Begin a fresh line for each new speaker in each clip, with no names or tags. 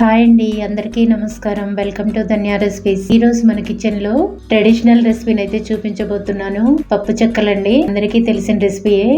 Hi అండి అందరికీ నమస్కారం. వెల్కమ్ టు ధన్యా రెసిపీస్ ఈ రోజు మన కిచెన్లో ట్రెడిషనల్ రెసిపీని అయితే చూపించబోతున్నాను. పప్పు చెక్కలండి. అందరికీ తెలిసిన రెసిపీయే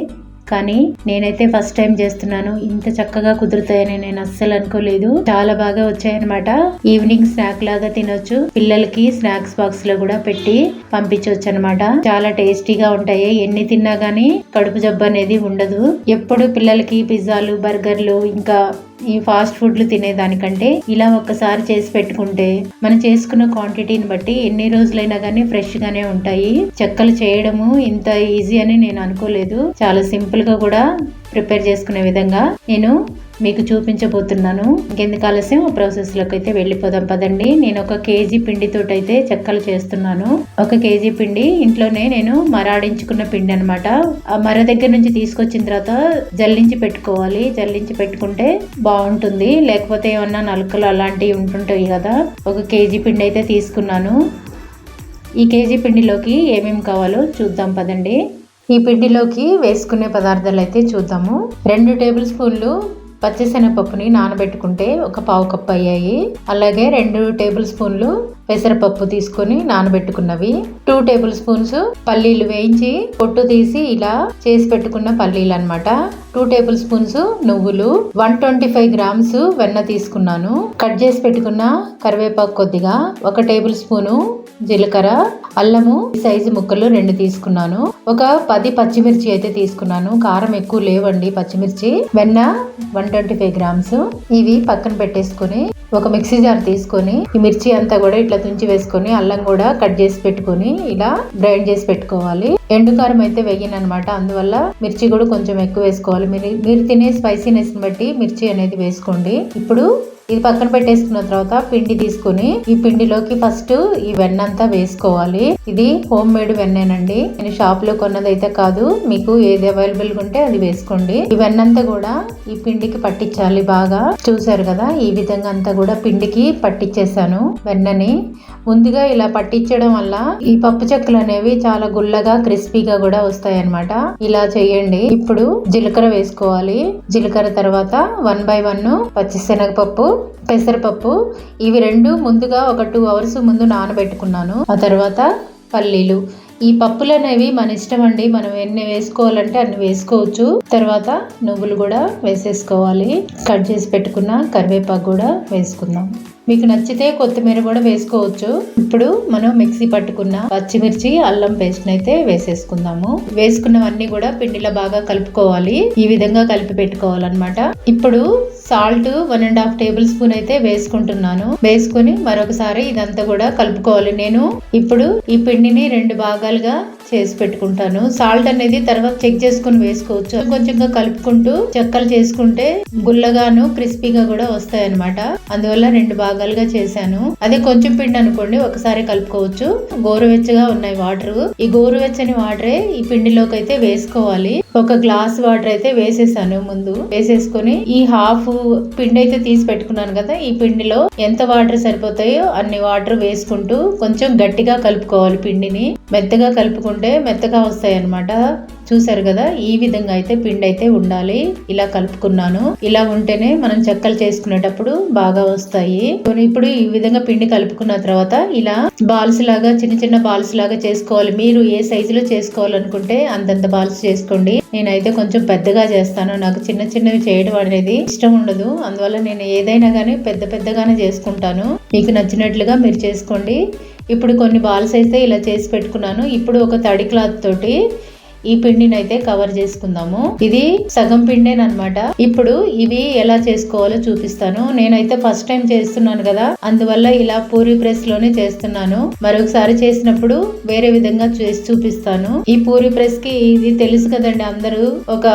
కానీ నేనైతే ఫస్ట్ టైం చేస్తున్నాను. ఇంత చక్కగా కుదురుతాయని నేను అస్సలు అనుకోలేదు. చాలా బాగా వచ్చాయన్నమాట. ఈవినింగ్ స్నాక్ లాగా తినొచ్చు. పిల్లలకి స్నాక్స్ బాక్స్లో కూడా పెట్టి పంపించవచ్చు అనమాట చాలా టేస్టీగా ఉంటాయి. ఎన్ని తిన్నా గానీ కడుపు జబ్బు అనేది ఉండదు. ఎప్పుడు పిల్లలకి పిజ్జాలు బర్గర్లు ఇంకా ఈ ఫాస్ట్ ఫుడ్లు తినేదానికంటే ఇలా ఒక్కసారి చేసి పెట్టుకుంటే మనం చేసుకున్న క్వాంటిటీని బట్టి ఎన్ని రోజులైనా కానీ ఫ్రెష్ గానే ఉంటాయి. చెక్కలు చేయడము ఇంత ఈజీ అని నేను అనుకోలేదు. చాలా సింపుల్గా కూడా ప్రిపేర్ చేసుకునే విధంగా నేను మీకు చూపించబోతున్నాను. ఇంకెందుకు ఆలస్యం? ప్రాసెస్లోకి అయితే వెళ్ళిపోదాం. పదండి. నేను ఒక కేజీ పిండితోటి అయితే చెక్కలు చేస్తున్నాను. ఒక కేజీ పిండి ఇంట్లోనే నేను మరాడించుకున్న పిండి అనమాట ఆ మర దగ్గర నుంచి తీసుకొచ్చిన తర్వాత జల్లించి పెట్టుకోవాలి. జల్లించి పెట్టుకుంటే బాగుంటుంది. లేకపోతే ఏమన్నా నలుకలు అలాంటివి ఉంటుంటాయి కదా. ఒక కేజీ పిండి అయితే తీసుకున్నాను. ఈ కేజీ పిండిలోకి ఏమేమి కావాలో చూద్దాం. పదండి. ఈ పిండిలోకి వేసుకునే పదార్థాలు అయితే చూద్దాము. రెండు టేబుల్ స్పూన్లు పచ్చిశనగపప్పుని నానబెట్టుకుంటే ఒక పావు కప్పు అయ్యాయి. అలాగే రెండు టేబుల్ స్పూన్లు పెసరపప్పు తీసుకొని నానబెట్టుకున్నవి. టూ టేబుల్ స్పూన్స్ పల్లీలు వేయించి పొట్టు తీసి ఇలా చేసి పెట్టుకున్న పల్లీలు అనమాట టూ టేబుల్ స్పూన్స్ నువ్వులు వన్ ట్వంటీ ఫైవ్ గ్రామ్స్ వెన్న తీసుకున్నాను. కట్ చేసి పెట్టుకున్న కరివేపాకు కొద్దిగా ఒక టేబుల్ స్పూను జీలకర్ర అల్లము సైజు ముక్కలు రెండు తీసుకున్నాను. ఒక పది పచ్చిమిర్చి అయితే తీసుకున్నాను. కారం ఎక్కువ లేవండి పచ్చిమిర్చి. వెన్న వన్ ట్వంటీ ఫైవ్ గ్రామ్స్ ఇవి పక్కన పెట్టేసుకుని ఒక మిక్సీ జార్ తీసుకొని ఈ మిర్చి అంతా కూడా ఇట్లా తుంచి వేసుకొని అల్లం కూడా కట్ చేసి పెట్టుకొని ఇలా గ్రైండ్ చేసి పెట్టుకోవాలి. ఎండు కారం అయితే వెయ్యను అనమాట అందువల్ల మిర్చి కూడా కొంచెం ఎక్కువ వేసుకోవాలి. మీరు మీరు తినే స్పైసీనెస్ని బట్టి మిర్చి అనేది వేసుకోండి. ఇప్పుడు ఇది పక్కన పెట్టేసుకున్న తర్వాత పిండి తీసుకుని ఈ పిండిలోకి ఫస్ట్ ఈ వెన్న అంతా వేసుకోవాలి. ఇది హోమ్ మేడ్ వెన్నేనండి. నేను షాప్లో కొన్నదైతే కాదు. మీకు ఏది అవైలబుల్గా ఉంటే అది వేసుకోండి. ఈ వెన్నంతా కూడా ఈ పిండికి పట్టించాలి బాగా. చూసారు కదా ఈ విధంగా అంతా కూడా పిండికి పట్టించేసాను వెన్నని. ముందుగా ఇలా పట్టించడం వల్ల ఈ పప్పు చెక్కలు అనేవి చాలా గుల్లగా క్రిస్పీగా కూడా వస్తాయి అన్నమాట ఇలా చేయండి. ఇప్పుడు జీలకర్ర వేసుకోవాలి. జీలకర్ర తర్వాత వన్ బై వన్ పచ్చిశనగపప్పు పెసరపప్పు. ఇవి రెండు ముందుగా ఒక టూ అవర్స్ ముందు నానబెట్టుకున్నాను. ఆ తర్వాత పల్లీలు. ఈ పప్పులు అనేవి మన ఇష్టం అండి. మనం ఎన్ని వేసుకోవాలంటే అన్ని వేసుకోవచ్చు. తర్వాత నువ్వులు కూడా వేసేసుకోవాలి. కట్ చేసి పెట్టుకున్న కరివేపాకు కూడా వేసుకుందాం. మీకు నచ్చితే కొత్తిమీర కూడా వేసుకోవచ్చు. ఇప్పుడు మనం మిక్సీ పట్టుకున్న పచ్చిమిర్చి అల్లం పేస్ట్ అయితే వేసేసుకుందాము. వేసుకున్నవన్నీ కూడా పిండిలో బాగా కలుపుకోవాలి. ఈ విధంగా కలిపి పెట్టుకోవాలన్నమాట. ఇప్పుడు salt one and half tablespoon అయితే వేసుకుంటున్నాను. వేసుకుని మరొకసారి ఇదంతా కూడా కలుపుకోవాలి. నేను ఇప్పుడు ఈ పిండిని రెండు భాగాలుగా చేసి పెట్టుకుంటాను. సాల్ట్ అనేది తర్వాత చెక్ చేసుకుని వేసుకోవచ్చు. కొంచెంగా కలుపుకుంటూ చెక్కలు చేసుకుంటే గుల్లగాను క్రిస్పీగా కూడా వస్తాయి అనమాట అందువల్ల రెండు భాగాలుగా చేశాను. అదే కొంచెం పిండి అనుకోండి ఒకసారి కలుపుకోవచ్చు. గోరువెచ్చగా ఉన్నాయి వాటర్. ఈ గోరువెచ్చని వాటరే ఈ పిండిలోకి అయితే వేసుకోవాలి. ఒక గ్లాస్ వాటర్ అయితే వేసేసాను ముందు. వేసేసుకొని ఈ హాఫ్ పిండి అయితే తీసి పెట్టుకున్నాను కదా ఈ పిండిలో ఎంత వాటర్ సరిపోతాయో అన్ని వాటర్ వేసుకుంటూ కొంచెం గట్టిగా కలుపుకోవాలి పిండిని. మెత్తగా కలుపుకుంటూ మెత్తగా వస్తాయి అన్నమాట చూసారు కదా ఈ విధంగా అయితే పిండి అయితే ఉండాలి. ఇలా కలుపుకున్నాను. ఇలా ఉంటేనే మనం చెక్కలు చేసుకునేటప్పుడు బాగా వస్తాయి. ఇప్పుడు ఈ విధంగా పిండి కలుపుకున్న తర్వాత ఇలా బాల్స్ లాగా చిన్న చిన్న బాల్స్ లాగా చేసుకోవాలి. మీరు ఏ సైజులో చేసుకోవాలనుకుంటే అంతంత బాల్స్ చేసుకోండి. నేనైతే కొంచెం పెద్దగా చేస్తాను. నాకు చిన్న చిన్నవి చేయడం అనేది ఇష్టం ఉండదు. అందువల్ల నేను ఏదైనా కానీ పెద్ద పెద్దగానే చేసుకుంటాను. మీకు నచ్చినట్లుగా మీరు చేసుకోండి. ఇప్పుడు కొన్ని బాల్స్ అయితే ఇలా చేసి పెట్టుకున్నాను. ఇప్పుడు ఒక తడి క్లాత్ తోటి ఈ పిండిని అయితే కవర్ చేసుకుందాము. ఇది సగం పిండేనమాట ఇప్పుడు ఇవి ఎలా చేసుకోవాలో చూపిస్తాను. నేనైతే ఫస్ట్ టైం చేస్తున్నాను కదా. అందువల్ల ఇలా పూరి ప్రెస్లోనే చేస్తున్నాను. మరొకసారి చేసినప్పుడు వేరే విధంగా చేసి చూపిస్తాను. ఈ పూరి ప్రెస్కి ఇది తెలుసు కదండి అందరూ. ఒక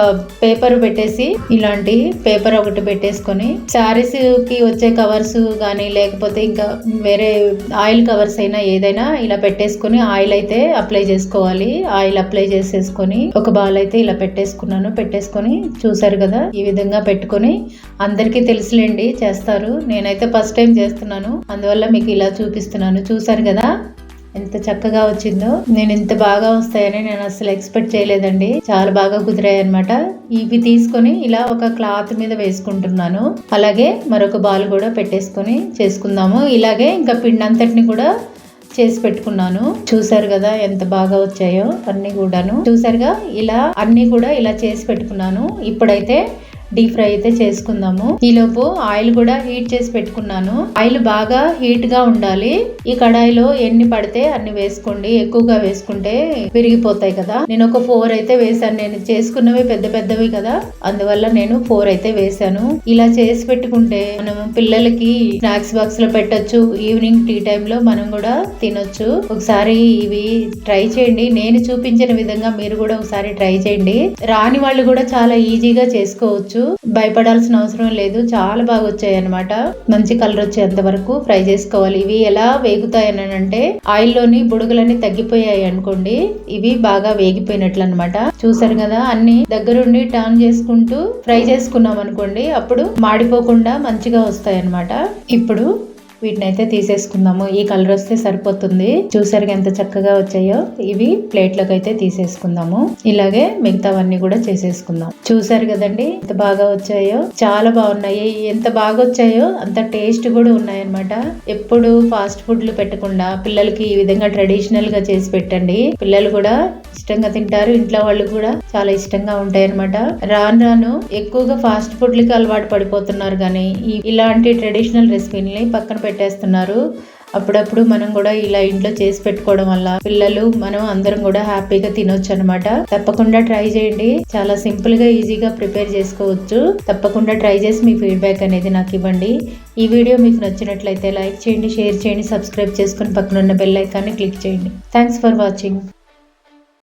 పేపర్ పెట్టేసి ఇలాంటి పేపర్ ఒకటి పెట్టేసుకొని శారీస్కి వచ్చే కవర్స్ కానీ లేకపోతే ఇంకా వేరే ఆయిల్ కవర్స్ అయినా ఏదైనా ఇలా పెట్టేసుకొని ఆయిల్ అయితే అప్లై చేసుకోవాలి. ఆయిల్ అప్లై చేసేసుకొని చేసుకొని ఒక బాల్ అయితే ఇలా పెట్టేసుకున్నాను. పెట్టేసుకొని చూసారు కదా ఈ విధంగా పెట్టుకొని అందరికీ తెలుసులేండి చేస్తారు. నేనైతే ఫస్ట్ టైం చేస్తున్నాను. అందువల్ల మీకు ఇలా చూపిస్తున్నాను. చూసారు కదా ఎంత చక్కగా వచ్చిందో. నేను ఇంత బాగా వస్తాయని నేను అసలు ఎక్స్పెక్ట్ చేయలేదండి. చాలా బాగా కుదిరాయి అనమాట ఇవి తీసుకొని ఇలా ఒక క్లాత్ మీద వేసుకుంటున్నాను. అలాగే మరొక బాల్ కూడా పెట్టేసుకొని చేసుకుందాము. ఇలాగే ఇంకా పిండి అంతటిని కూడా చేసి పెట్టుకున్నాను. చూసారు కదా ఎంత బాగా వచ్చాయో అన్ని కూడాను. చూసారుగా ఇలా అన్ని కూడా ఇలా చేసి పెట్టుకున్నాను. ఇప్పుడైతే డీప్ ఫ్రై అయితే చేసుకుందాము. ఈలోపు ఆయిల్ కూడా హీట్ చేసి పెట్టుకున్నాను. ఆయిల్ బాగా హీట్గా ఉండాలి. ఈ కడాయిలో ఎన్ని పడితే అన్ని వేసుకోండి. ఎక్కువగా వేసుకుంటే విరిగిపోతాయి కదా. నేను ఒక ఫోర్ అయితే వేసాను నేను చేసుకున్నవి పెద్ద పెద్దవి కదా. అందువల్ల నేను ఫోర్ అయితే వేసాను ఇలా చేసి పెట్టుకుంటే మనం పిల్లలకి స్నాక్స్ బాక్స్లో పెట్టొచ్చు. ఈవినింగ్ టీ టైమ్లో మనం కూడా తినొచ్చు. ఒకసారి ఇవి ట్రై చేయండి. నేను చూపించిన విధంగా మీరు కూడా ఒకసారి ట్రై చేయండి. రాని వాళ్ళు కూడా చాలా ఈజీగా చేసుకోవచ్చు. భయపడాల్సిన అవసరం లేదు. చాలా బాగా వచ్చాయి అనమాట మంచి కలర్ వచ్చేంత వరకు ఫ్రై చేసుకోవాలి. ఇవి ఎలా వేగుతాయని అంటే ఆయిల్లోని బుడగలన్నీ తగ్గిపోయాయి అనుకోండి. ఇవి బాగా వేగిపోయినట్లు అనమాట చూసారు కదా అన్ని దగ్గరుండి టర్న్ చేసుకుంటూ ఫ్రై చేసుకున్నాం అనుకోండి అప్పుడు మాడిపోకుండా మంచిగా వస్తాయి అనమాట ఇప్పుడు వీటిని అయితే తీసేసుకుందాము. ఈ కలర్ వస్తే సరిపోతుంది. చూసారు ఎంత చక్కగా వచ్చాయో? ఇవి ప్లేట్లోకి అయితే తీసేసుకుందాము. ఇలాగే మిగతావన్నీ కూడా చేసేసుకుందాం. చూసారు కదండి? ఎంత బాగా వచ్చాయో? చాలా బాగున్నాయి. ఎంత బాగా వచ్చాయో? అంత టేస్ట్ కూడా ఉన్నాయన్నమాట. ఎప్పుడు ఫాస్ట్ ఫుడ్లు పెట్టకుండా పిల్లలకి ఈ విధంగా ట్రెడిషనల్గా చేసి పెట్టండి. పిల్లలు కూడా ఇష్టంగా తింటారు. ఇంట్లో వాళ్ళు కూడా చాలా ఇష్టంగా ఉంటాయి అనమాట రాను రాను ఎక్కువగా ఫాస్ట్ ఫుడ్లకి అలవాటు పడిపోతున్నారు కానీ ఇలాంటి ట్రెడిషనల్ రెసిపీని పక్కన పెట్టేస్తున్నారు. అప్పుడప్పుడు మనం కూడా ఇలా ఇంట్లో చేసి పెట్టుకోవడం వల్ల పిల్లలు మనం అందరం కూడా హ్యాపీగా తినొచ్చు అనమాట తప్పకుండా ట్రై చేయండి. చాలా సింపుల్గా ఈజీగా ప్రిపేర్ చేసుకోవచ్చు. తప్పకుండా ట్రై చేసి మీ ఫీడ్బ్యాక్ అనేది నాకు ఇవ్వండి. ఈ వీడియో మీకు నచ్చినట్లయితే లైక్ చేయండి షేర్ చేయండి సబ్స్క్రైబ్ చేసుకుని పక్కన ఉన్న బెల్ ఐకాన్ని క్లిక్ చేయండి. Thanks for watching.